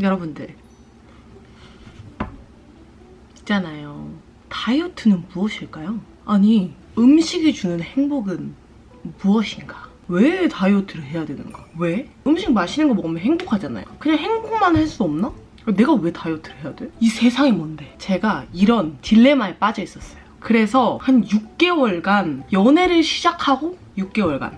여러분들 있잖아요. 다이어트는 무엇일까요? 아니 음식이 주는 행복은 무엇인가? 왜 다이어트를 해야 되는가? 왜? 음식 맛있는 거 먹으면 행복하잖아요. 그냥 행복만 할 수 없나? 내가 왜 다이어트를 해야 돼? 이 세상이 뭔데? 제가 이런 딜레마에 빠져 있었어요. 그래서 한 6개월간 연애를 시작하고 6개월간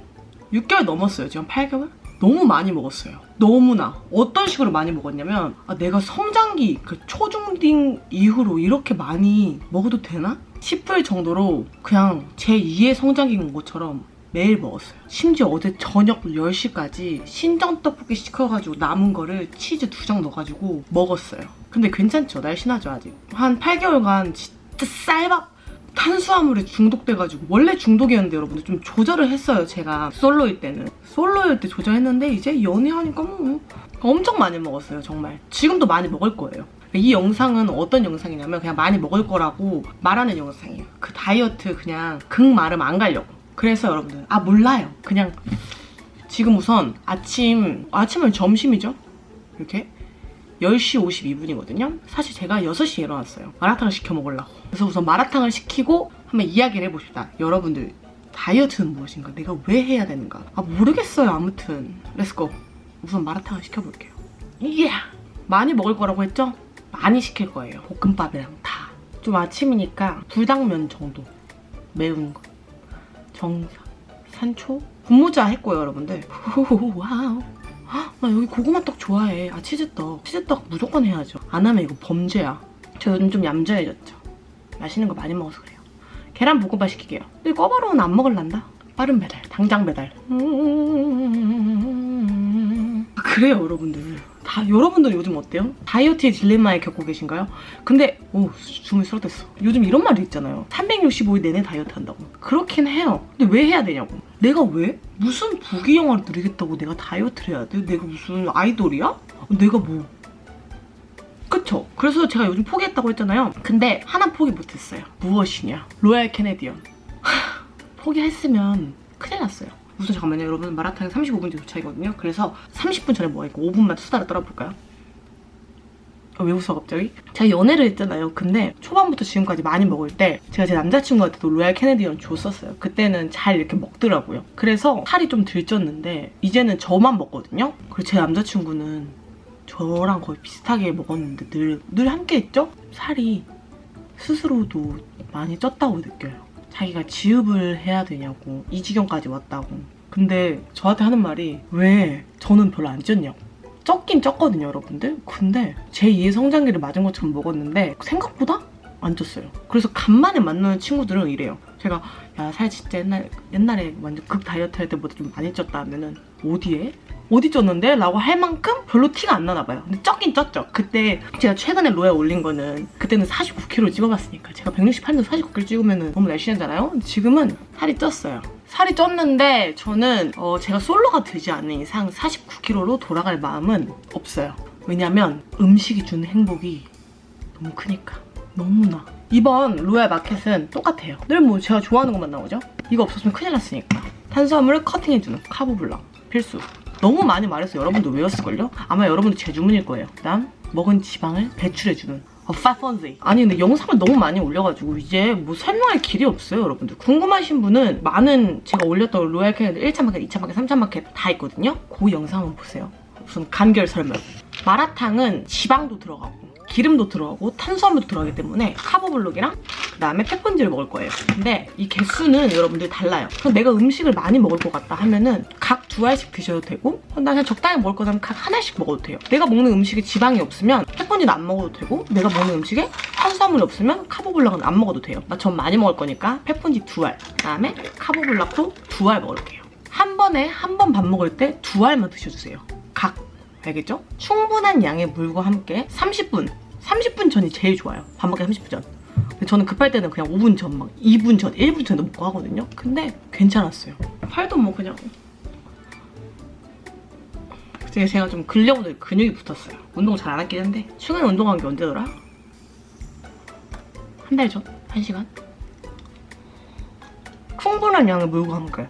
6개월 넘었어요. 지금 8개월? 너무 많이 먹었어요. 너무나. 어떤 식으로 많이 먹었냐면 아, 내가 성장기 그 초중딩 이후로 이렇게 많이 먹어도 되나? 싶을 정도로 그냥 제 2의 성장기인 것처럼 매일 먹었어요. 심지어 어제 저녁 10시까지 신정 떡볶이 시켜가지고 남은 거를 치즈 두 장 넣어가지고 먹었어요. 근데 괜찮죠? 날씬하죠 아직. 한 8개월간 진짜 쌀밥 탄수화물에 중독돼가지고 원래 중독이었는데 여러분들 좀 조절을 했어요 제가. 솔로일 때는. 솔로일 때 조절했는데 이제 연애하니까 뭐 엄청 많이 먹었어요 정말. 지금도 많이 먹을 거예요. 이 영상은 어떤 영상이냐면 그냥 많이 먹을 거라고 말하는 영상이에요. 그 다이어트 그냥 극말음 안 가려고. 그래서 여러분들 아 몰라요. 그냥 지금 우선 아침 아침은 점심이죠? 이렇게 10시 52분이거든요. 사실 제가 6시에 일어났어요. 마라탕을 시켜 먹으려고. 그래서 우선 마라탕을 시키고 한번 이야기를 해봅시다. 여러분들, 다이어트는 무엇인가? 내가 왜 해야 되는가? 아, 모르겠어요. 아무튼. 렛츠고. 우선 마라탕을 시켜볼게요. 이야! 많이 먹을 거라고 했죠? 많이 시킬 거예요. 볶음밥이랑 다. 좀 아침이니까 불당면 정도. 매운 거. 정상. 산초? 분모자 했고요, 여러분들. 와우. 헉, 나 여기 고구마떡 좋아해. 아 치즈떡. 치즈떡 무조건 해야죠. 안 하면 이거 범죄야. 저 요즘 좀 얌전해졌죠. 맛있는 거 많이 먹어서 그래요. 계란 볶음밥 시킬게요. 근데 꺼바로우는 안 먹을란다. 빠른 배달, 당장 배달. 음... 그래요, 여러분들. 다 여러분들 요즘 어때요? 다이어트의 딜레마에 겪고 계신가요? 근데 오 주문 쓰러졌어. 요즘 이런 말이 있잖아요. 365일 내내 다이어트 한다고. 그렇긴 해요. 근데 왜 해야 되냐고. 내가 왜? 무슨 부귀영화를 누리겠다고 내가 다이어트를 해야 돼? 내가 무슨 아이돌이야? 내가 뭐? 그쵸? 그래서 제가 요즘 포기했다고 했잖아요. 근데 하나 포기 못했어요. 무엇이냐? 로얄 캐네디언. 포기했으면 큰일 났어요. 우선 잠깐만요. 여러분 마라탕이 35분 뒤 도착이거든요. 그래서 30분 전에 뭐가 있고 5분만 수다를 떨어볼까요? 아, 왜 웃어 갑자기? 제가 연애를 했잖아요. 근데 초반부터 지금까지 많이 먹을 때 제가 제 남자친구한테도 로얄 캐네디언 줬었어요. 그때는 잘 이렇게 먹더라고요. 그래서 살이 좀 들쪘는데 이제는 저만 먹거든요. 그리고 제 남자친구는 저랑 거의 비슷하게 먹었는데 늘, 늘 함께 했죠? 살이 스스로도 많이 쪘다고 느껴요 자기가 지읍을 해야 되냐고 이 지경까지 왔다고. 근데 저한테 하는 말이 왜 저는 별로 안 쪘냐고 쪘긴 쪘거든요 여러분들. 근데 제 2의 성장기를 맞은 것처럼 먹었는데 생각보다 안 쪘어요. 그래서 간만에 만나는 친구들은 이래요. 제가 야 살 진짜 옛날, 옛날에 완전 극 다이어트 할 때보다 좀 많이 쪘다. 하면은 어디에? 어디 쪘는데? 라고 할 만큼 별로 티가 안 나나 봐요. 근데 쪘긴 쪘죠. 그때 제가 최근에 로에 올린 거는 그때는 49kg 찍어봤으니까 제가 168인데 49kg 찍으면 너무 날씬하잖아요. 지금은 살이 쪘어요. 살이 쪘는데 저는 어, 제가 솔로가 되지 않는 이상 49kg로 돌아갈 마음은 없어요. 왜냐면 음식이 주는 행복이 너무 크니까. 너무나. 이번 로얄 마켓은 똑같아요. 늘 뭐 제가 좋아하는 것만 나오죠? 이거 없었으면 큰일 났으니까. 탄수화물을 커팅해주는 카보블랑 필수. 너무 많이 말해서 여러분도 외웠을걸요? 아마 여러분도 제 주문일 거예요. 그다음 먹은 지방을 배출해주는 어, 파펀지. 아니 근데 영상을 너무 많이 올려가지고 이제 뭐 설명할 길이 없어요 여러분들. 궁금하신 분은 많은 제가 올렸던 로얄 캐드 1차 마켓, 2차 마켓, 3차 마켓 다 있거든요. 그 영상 한번 보세요. 무슨 간결 설명. 마라탕은 지방도 들어가고 기름도 들어가고 탄수화물도 들어가기 때문에 카보블록이랑 그다음에 페펀지를 먹을 거예요. 근데 이 개수는 여러분들 달라요. 그래서 내가 음식을 많이 먹을 것 같다 하면은 각 두 알씩 드셔도 되고 나 그냥 적당히 먹을 거면 각 하나씩 먹어도 돼요. 내가 먹는 음식에 지방이 없으면 페펀지도 안 먹어도 되고 내가 먹는 음식에 탄수화물이 없으면 카보블록은 안 먹어도 돼요. 나 전 많이 먹을 거니까 페펀지 두 알, 그다음에 카보블록도 두 알 먹을게요. 한 번에 한 번 밥 먹을 때 두 알만 드셔주세요. 각 알겠죠? 충분한 양의 물과 함께 30분 30분 전이 제일 좋아요. 밥 먹기 30분 전. 저는 급할 때는 그냥 5분 전, 막 2분 전, 1분 전에 먹고 하거든요. 근데 괜찮았어요. 팔도 뭐 그냥. 그때 제가 좀 근력으로 근육이 붙었어요. 운동 잘 안 했긴 한데. 최근에 운동한 게 언제더라? 한 달 전? 한 시간? 충분한 양의 물과 함께 자,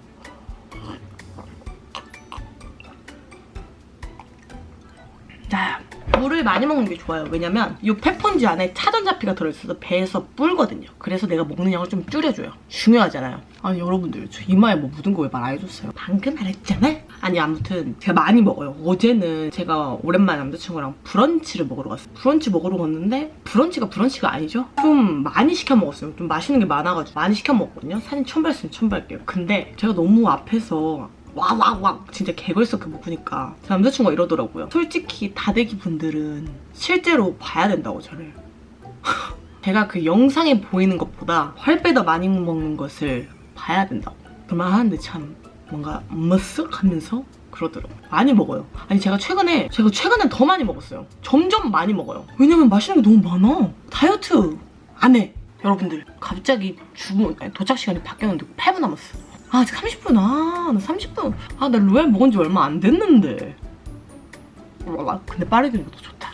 물을 많이 먹는 게 좋아요. 왜냐면 이 페폰지 안에 차전자피가 들어있어서 배에서 불거든요. 그래서 내가 먹는 양을 좀 줄여줘요. 중요하잖아요. 아니 여러분들 저 이마에 뭐 묻은 거 왜 말 안 해줬어요? 방금 말했잖아? 아니 아무튼 제가 많이 먹어요. 어제는 제가 오랜만에 남자친구랑 브런치를 먹으러 갔어요. 브런치 먹으러 갔는데 브런치가 브런치가 아니죠? 좀 많이 시켜 먹었어요. 좀 맛있는 게 많아가지고 많이 시켜 먹었거든요. 사진 첨부했으면 첨부할게요. 근데 제가 너무 앞에서 와와와 진짜 개걸스럽게 먹으니까 제 남자친구가 이러더라고요. 솔직히 다대기 분들은 실제로 봐야 된다고 저를. 제가 그 영상에 보이는 것보다 훨빼더 많이 먹는 것을 봐야 된다고. 그만 하는데 참 뭔가 머쓱하면서 그러더라고요. 많이 먹어요. 아니 제가 최근에 제가 최근에 더 많이 먹었어요. 점점 많이 먹어요. 왜냐면 맛있는 게 너무 많아. 다이어트 안 해. 여러분들 갑자기 주문 도착 시간이 바뀌었는데 8분 남았어. 아 아직 30분 아나 30분 아 나 로얄 먹은 지 얼마 안 됐는데. 와, 근데 빠르게 더 좋다.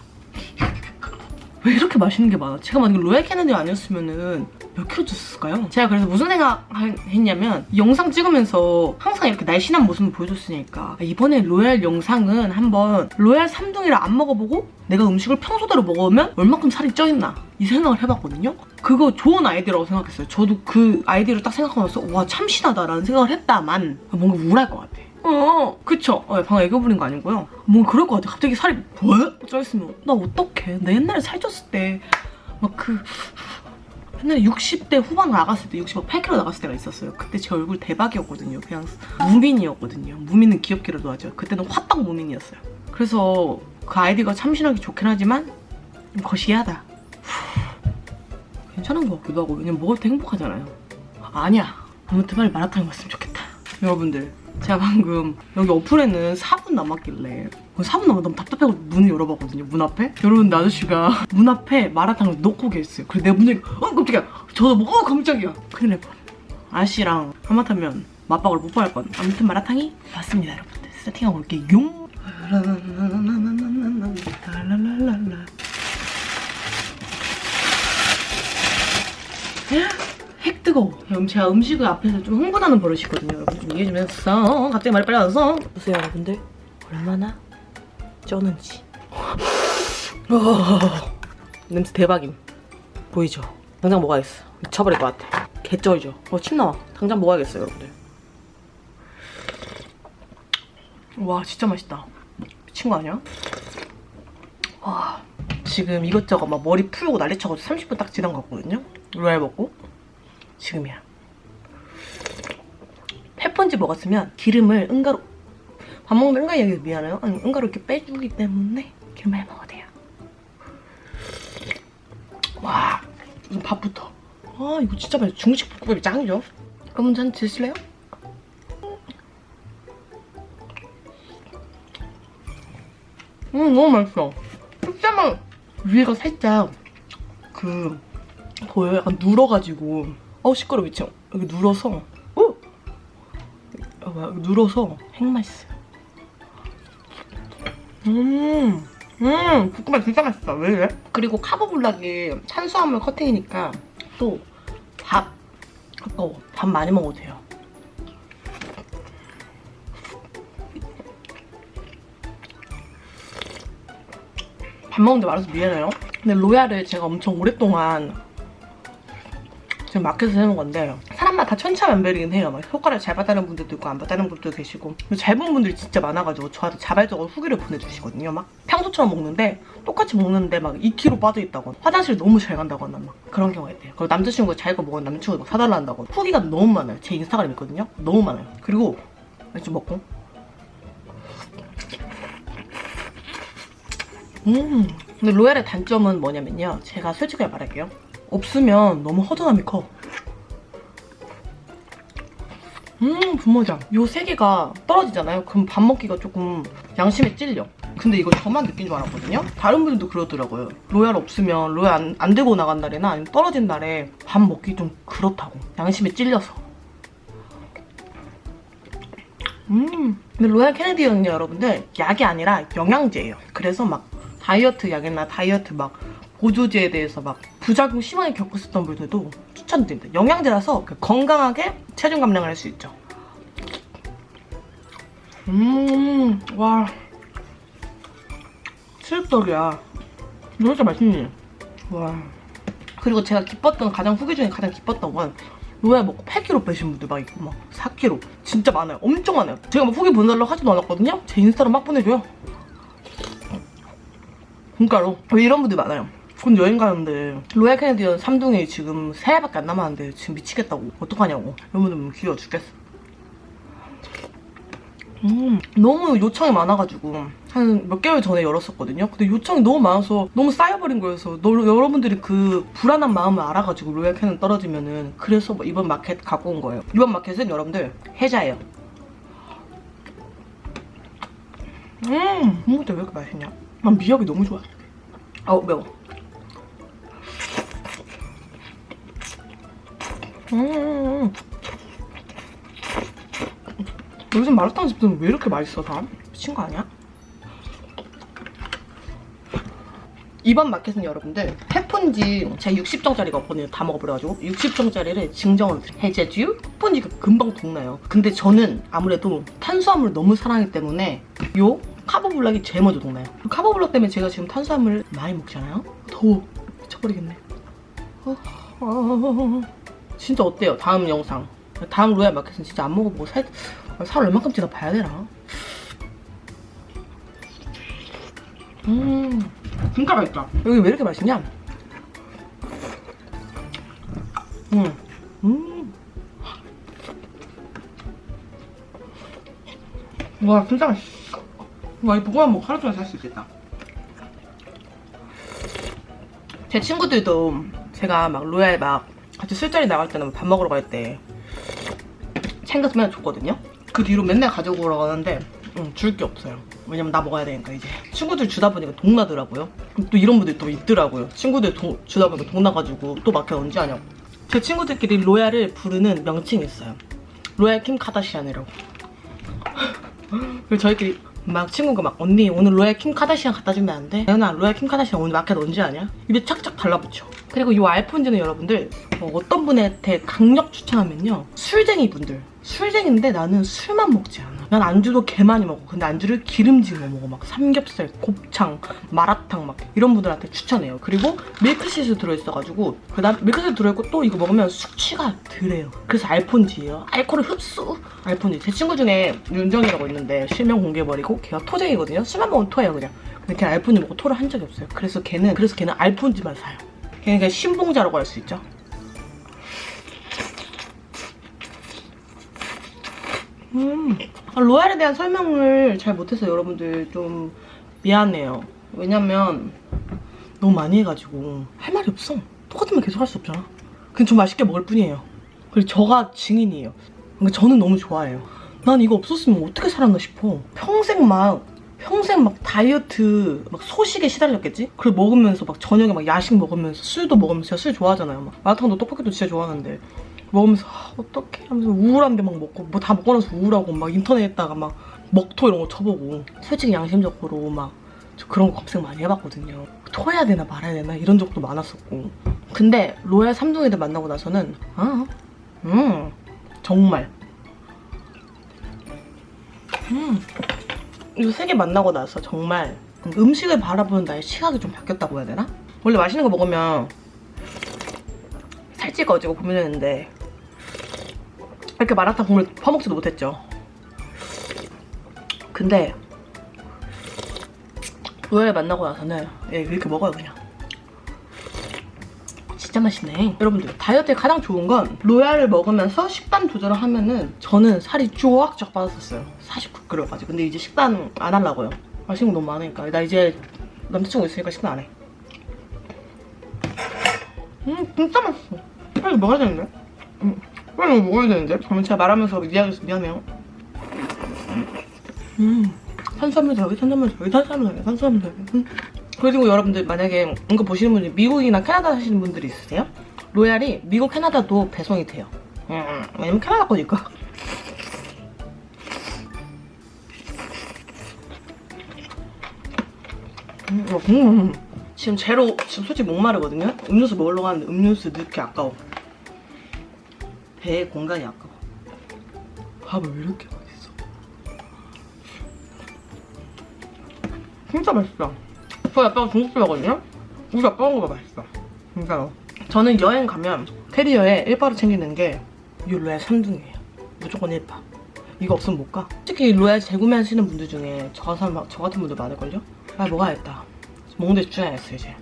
왜 이렇게 맛있는 게 많아? 제가 만약에 로얄 캐나디 아니었으면은 몇 킬로 쪘을까요? 제가 그래서 무슨 생각 했냐면 이 영상 찍으면서 항상 이렇게 날씬한 모습을 보여줬으니까 아, 이번에 로얄 영상은 한번 로얄 삼둥이를 안 먹어보고 내가 음식을 평소대로 먹으면 얼마큼 살이 쪄있나 이 생각을 해봤거든요. 그거 좋은 아이디어라고 생각했어요. 저도 그 아이디어를 딱 생각하면서 와 참신하다라는 생각을 했다만 뭔가 우울할 것 같아. 어, 그쵸. 어, 방금 애교 부린 거 아니고요. 뭔가 그럴 것 같아. 갑자기 살이 뭐? 쪄있으면 나 어떡해. 나 옛날에 살쪘을 때 막 그 옛날에 60대 후반 나갔을 때 68kg 나갔을 때가 있었어요. 그때 제 얼굴 대박이었거든요. 그냥 무민이었거든요. 무민은 귀엽기라도 하죠. 그때는 화딱 무민이었어요. 그래서 그 아이디가 참신하기 좋긴 하지만 좀 거시기하다. 괜찮은 것 같기도 하고 왜냐면 먹을 때 행복하잖아요. 아니야. 아무튼 빨리 마라탕 먹었으면 좋겠다. 여러분들 제가 방금 여기 어플에는 4분 남았길래 4분 남아 너무 답답해서 문을 열어봤거든요 문 앞에 여러분 아저씨가 문 앞에 마라탕을 놓고 계셨어요 그래서 내가 문 열고 어 깜짝이야 저도 뭐 어 깜짝이야 큰일 날 뻔. 아저씨랑 하마터면 맞박을 못 받을 뻔 아무튼 마라탕이 왔습니다 여러분들 세팅하고 올게요 용 라라라라라라. 핵 뜨거워. 제가 음식을 앞에서 좀 흥분하는 버릇이 있거든요. 여러분 좀 이해 좀 해주세요. 갑자기 말이 빨리 와서. 보세요, 여러분들. 얼마나 쩌는지. 어, 냄새 대박임. 보이죠? 당장 먹어야겠어. 미쳐버릴 것 같아. 개쩔죠? 어, 침 나와. 당장 먹어야겠어요, 여러분들. 와, 진짜 맛있다. 미친 거 아니야? 와, 지금 이것저것 막 머리 풀고 난리 쳐가지고 30분 딱 지난 것 같거든요? 로얄 먹고. 지금이야. 페펀지 먹었으면 기름을 응가로 밥 먹는 응가 얘기 미안해요. 아니 응가로 이렇게 빼주기 때문에 기름 많이 먹어야 돼요. 와, 무슨 밥부터. 아 이거 진짜 맛있어. 중식 볶음밥이 짱이죠. 여러분 전 드실래요? 음 너무 맛있어. 진짜만 위에가 살짝 그 보여 약간 눌어가지고 어우 시끄러 미쳐 여기 눌어서 어? 아, 뭐야, 눌어서 핵 맛있어요 음, 음, 볶음밥 진짜 맛있다. 왜 이래? 그리고 카보블락이 탄수화물 커팅이니까 또 밥, 아까워. 밥 많이 먹어도 돼요. 밥 먹는데 말아서 미안해요. 근데 로얄을 제가 엄청 오랫동안 지금 마켓에서 해놓은 건데 사람마다 다 천차만별이긴 해요. 막 효과를 잘 봤다는 분들도 있고 안 봤다는 분들도 계시고 잘 본 분들이 진짜 많아가지고 저한테 자발적으로 후기를 보내주시거든요. 막 평소처럼 먹는데 똑같이 먹는데 막 2kg 빠져있다거나 화장실 너무 잘 간다거나 막 그런 경우가 있대요. 그리고 남자친구가 자기가 먹은 남자친구가 막 사달라 한다거나 후기가 너무 많아요. 제 인스타그램 있거든요. 너무 많아요. 그리고 좀 먹고 음 근데 로얄의 단점은 뭐냐면요. 제가 솔직하게 말할게요. 없으면 너무 허전함이 커. 음, 분모장. 요 세 개가 떨어지잖아요. 그럼 밥 먹기가 조금 양심에 찔려. 근데 이거 저만 느낀 줄 알았거든요? 다른 분들도 그러더라고요. 로얄 없으면 로얄 안, 안 들고 나간 날이나 아니면 떨어진 날에 밥 먹기 좀 그렇다고. 양심에 찔려서. 음. 근데 로얄 캐네디는요, 여러분들, 약이 아니라 영양제예요. 그래서 막 다이어트 약이나 다이어트 막 보조제에 대해서 막 부작용 심하게 겪었었던 분들도 추천드립니다. 영양제라서 그 건강하게 체중 감량을 할 수 있죠. 음, 와. 찰떡이야. 이거 진짜 맛있니? 와. 그리고 제가 기뻤던 가장 후기 중에 가장 기뻤던 건 로얄 먹고 8kg 빼신 분들 막 있고 막 4kg 진짜 많아요. 엄청 많아요. 제가 막 후기 보내달라고 하지도 않았거든요. 제 인스타로 막 보내줘요. 진짜로 왜 이런 분들 많아요. 곧 여행 가는데 로얄 캐네디언 3동이 지금 3회밖에 안 남았는데 지금 미치겠다고 어떡하냐고 이런 분들 보면 귀여워 죽겠어. 음, 너무 요청이 많아가지고 한 몇 개월 전에 열었었거든요. 근데 요청이 너무 많아서 너무 쌓여버린 거여서 너, 여러분들이 그 불안한 마음을 알아가지고 로얄 캐논 떨어지면은 그래서 뭐 이번 마켓 갖고 온 거예요. 이번 마켓은 여러분들 해자예요. 음, 근데 왜 이렇게 맛있냐? 난 미역이 너무 좋아. 아우 매워. 음. 요즘 마라탕 집들은 왜 이렇게 맛있어 다? 미친 거 아니야? 이번 마켓은 여러분들 페폰지 제가 60정짜리가 다 먹어버려가지고 60정짜리를 증정으로 해제듀 페폰지가 금방 동나요 근데 저는 아무래도 탄수화물을 너무 사랑하기 때문에 요 카보블락이 제일 먼저 동나요 카보블락 때문에 제가 지금 탄수화물을 많이 먹잖아요 더워 미쳐버리겠네 어, 어, 진짜 어때요 다음 영상 다음 로얄 마켓은 진짜 안 먹어보고 살, 살 얼만큼 찌나 봐야 되나 음 진짜 맛있다. 여기 왜 이렇게 맛있냐? 음. 음. 와, 진짜 맛있어. 와, 이 보고만 먹고 하루 종일 살 수 있겠다. 제 친구들도 제가 막 로얄 막 같이 술자리 나갈 때나 밥 먹으러 갈 때 챙겨서 맨날 줬거든요. 그 뒤로 맨날 가져오라고 하는데 응, 줄게 없어요. 왜냐면 나 먹어야 되니까 이제 친구들 주다 보니까 동나더라고요. 또 이런 분들 또 있더라고요. 친구들 동- 주다 보니까 동나가지고 또 마켓 언제 하냐고. 제 친구들끼리 로얄을 부르는 명칭이 있어요. 로얄 킴 카다시안이라고. 그리고 저희끼리 막 친구가 막 언니 오늘 로얄 킴 카다시안 갖다 주면 안 돼? 연아 로얄 킴 카다시안 오늘 마켓 언제 하냐? 입에 착착 달라붙여. 그리고 이 알폰지는 여러분들 어, 어떤 분한테 강력 추천하면요 술쟁이 분들 술쟁인데 나는 술만 먹지 않아. 난 안주도 개 많이 먹어. 근데 안주를 기름진 거 먹어. 막 삼겹살, 곱창, 마라탕 막 이런 분들한테 추천해요. 그리고 밀크시스 들어있어가지고 그다음 밀크시스 들어있고 또 이거 먹으면 숙취가 덜해요. 그래서 알폰지예요. 알코올 흡수. 알폰지. 제 친구 중에 윤정이라고 있는데 실명 공개해버리고 걔가 토쟁이거든요. 술만 먹으면 토해요 그냥. 근데 걔는 알폰지 먹고 토를 한 적이 없어요. 그래서 걔는 그래서 걔는 알폰지만 사요. 걔는 그냥 신봉자라고 할 수 있죠. 음, 아, 로얄에 대한 설명을 잘 못해서 여러분들 좀 미안해요. 왜냐면 너무 많이 해가지고 할 말이 없어. 똑같은 말 계속 할 수 없잖아. 그냥 좀 맛있게 먹을 뿐이에요. 그리고 저가 증인이에요. 그러니까 저는 너무 좋아해요. 난 이거 없었으면 어떻게 살았나 싶어. 평생 막 평생 막 다이어트 막 소식에 시달렸겠지? 그걸 먹으면서 막 저녁에 막 야식 먹으면서 술도 먹으면서 제가 술 좋아하잖아요. 막 마라탕도 떡볶이도 진짜 좋아하는데 먹으면서 아, 어떡해? 하면서 우울한데 막 먹고 뭐 다 먹고 나서 우울하고 막 인터넷에다가 막 먹토 이런 거 쳐보고 솔직히 양심적으로 막 저 그런 거 검색 많이 해봤거든요. 토해야 되나 말아야 되나 이런 적도 많았었고. 근데 로얄 삼동이들 만나고 나서는 아, 음 정말. 음이세개 만나고 나서 정말 음식을 바라보는 나의 시각이 좀 바뀌었다고 해야 되나? 원래 맛있는 거 먹으면 살찔 거지고 고민했는데 이렇게 마라탕 국물 퍼먹지도 못했죠. 근데 로얄 만나고 나서는 예, 이렇게 먹어요 그냥. 진짜 맛있네. 여러분들 다이어트에 가장 좋은 건 로얄을 먹으면서 식단 조절을 하면은 저는 살이 쫙쫙 빠졌었어요. 49kg까지. 근데 이제 식단 안 하려고요. 맛있는 거 너무 많으니까. 나 이제 남자친구 있으니까 식단 안 해. 음 진짜 맛있어. 빨리 먹어야 되는데. 음, 빨리 먹어야 되는데. 그러면 제가 말하면서 미안해서 미안해요. 음 탄수화물 저기 탄수화물 저기 탄수화물 저기 탄수화물 저기. 음. 그리고 여러분들 만약에 이거 보시는 분이 미국이나 캐나다 사시는 분들이 있으세요? 로얄이 미국 캐나다도 배송이 돼요. 음, 왜냐면 캐나다 거니까. 음, 어, 음. 지금 제로 지금 솔직히 목마르거든요. 음료수 먹으려고 하는데 음료수 넣기 아까워. 배에 공간이 아까워. 밥을 왜 이렇게 맛있어? 진짜 맛있다. 저희 아빠가 중국집이거든요? 우리 아빠 온 거가 맛있어. 진짜요. 저는 여행 가면 캐리어에 1바로 챙기는 게 이 로얄 3등이에요. 무조건 1바. 이거 없으면 못 가. 특히 로얄 재구매하시는 분들 중에 저, 사람, 저 같은 분들 많을걸요? 아, 먹어야겠다. 먹는 데 집중해야겠어요, 이제.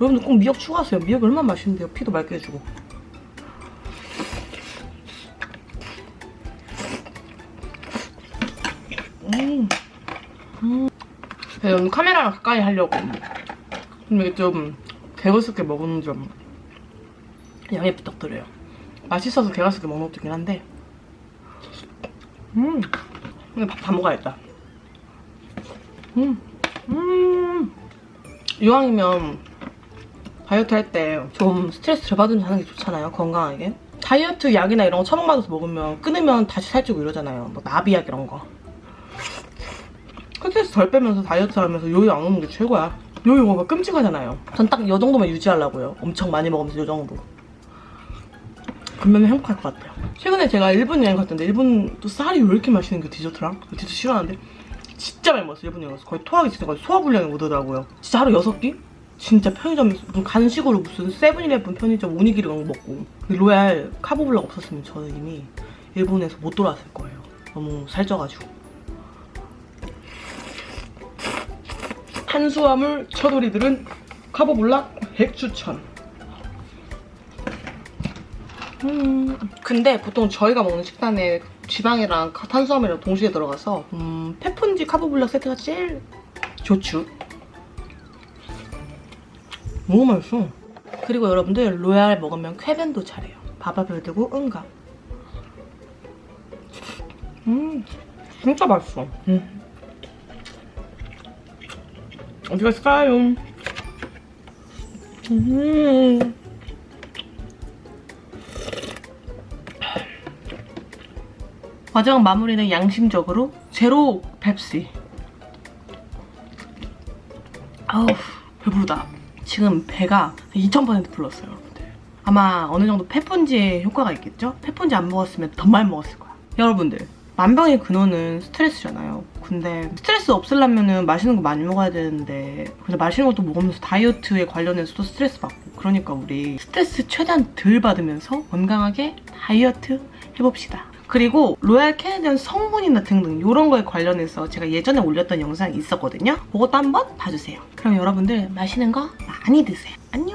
여러분들 꼭 미역 추가하세요. 미역 얼마나 맛있는데요. 피도 맑게 해주고. 오늘 카메라랑 가까이 하려고. 근데 좀 개거스럽게 먹는 점 양해 부탁드려요. 맛있어서 개거스럽게 먹는 것도 있긴 한데. 음. 근데 밥 다 먹어야겠다. 음. 음. 이왕이면 다이어트 할 때 좀 스트레스 덜 받으면서 하는 게 좋잖아요. 건강하게. 다이어트 약이나 이런 거 처방받아서 먹으면 끊으면 다시 살찌고 이러잖아요. 뭐 나비약 이런 거. 스트레스 덜 빼면서 다이어트 하면서 요요 안 먹는 게 최고야. 요요 먹으면 끔찍하잖아요. 전딱이 정도만 유지하려고요. 엄청 많이 먹으면서 이 정도. 그러면 행복할 것 같아요. 최근에 제가 일본 여행 갔던데 일본 또 쌀이 왜 이렇게 맛있는 게 디저트랑? 디저트 싫어하는데 진짜 많이 먹었어요 일본 여행 가서 거의 토하기 진짜 거의 소화불량이 오더라고요. 진짜 하루 여섯 끼? 진짜 편의점 무슨 간식으로 무슨 세븐일레븐 편의점 오니기리 이런 거 먹고 로얄 카보블락 없었으면 저는 이미 일본에서 못 돌아왔을 거예요. 너무 살쪄가지고. 탄수화물 처돌이들은 카보블락 100 추천. 음, 근데 보통 저희가 먹는 식단에 지방이랑 카- 탄수화물이랑 동시에 들어가서 음, 페푼지 카보블락 세트가 제일 좋죠. 너무 맛있어. 그리고 여러분들 로얄 먹으면 쾌변도 잘해요. 밥알을 들고 응가. 음, 진짜 맛있어. 음. 어디 갔을까요? 음. 마지막 마무리는 양심적으로 제로 펩시. 아우 배부르다. 지금 배가 2000% 불렀어요, 여러분들. 아마 어느 정도 페폰지의 효과가 있겠죠? 페폰지 안 먹었으면 더 많이 먹었을 거야. 여러분들 만병의 근원은 스트레스잖아요. 근데 스트레스 없애려면 맛있는 거 많이 먹어야 되는데 근데 맛있는 것도 먹으면서 다이어트에 관련해서도 스트레스 받고 그러니까 우리 스트레스 최대한 덜 받으면서 건강하게 다이어트 해봅시다. 그리고 로얄 캐네디언 성분이나 등등 이런 거에 관련해서 제가 예전에 올렸던 영상이 있었거든요. 그것도 한번 봐주세요. 그럼 여러분들 맛있는 거 많이 드세요. 안녕!